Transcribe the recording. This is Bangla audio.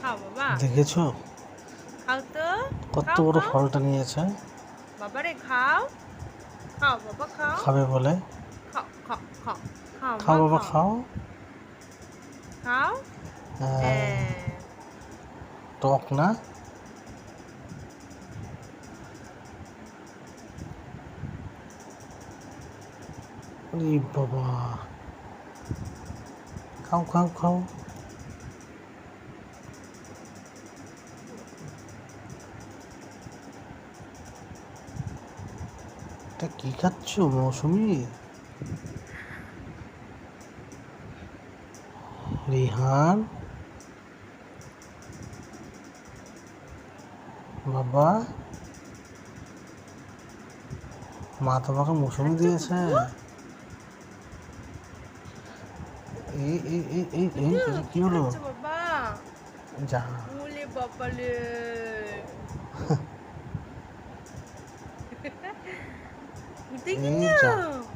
খাও বাবা দেখেছ? খাও তো কত বড় ফলটা নিয়েছে। বাবা রে খাও। খাও বাবা খাও। খাবে বলে? খাও খাও খাও বাবা খাও। খাও। হ্যাঁ, হ্যাঁ। টক না? বাবা। খাও খাও খাও। এটা কি খাচ্ছ মৌসুমি? রিহান? বাবা? মা তোমাকে মৌসুমি দিয়েছে। এই এই এই এই এই এটা কি হলো? আচ্ছা বাবা? যা ওলে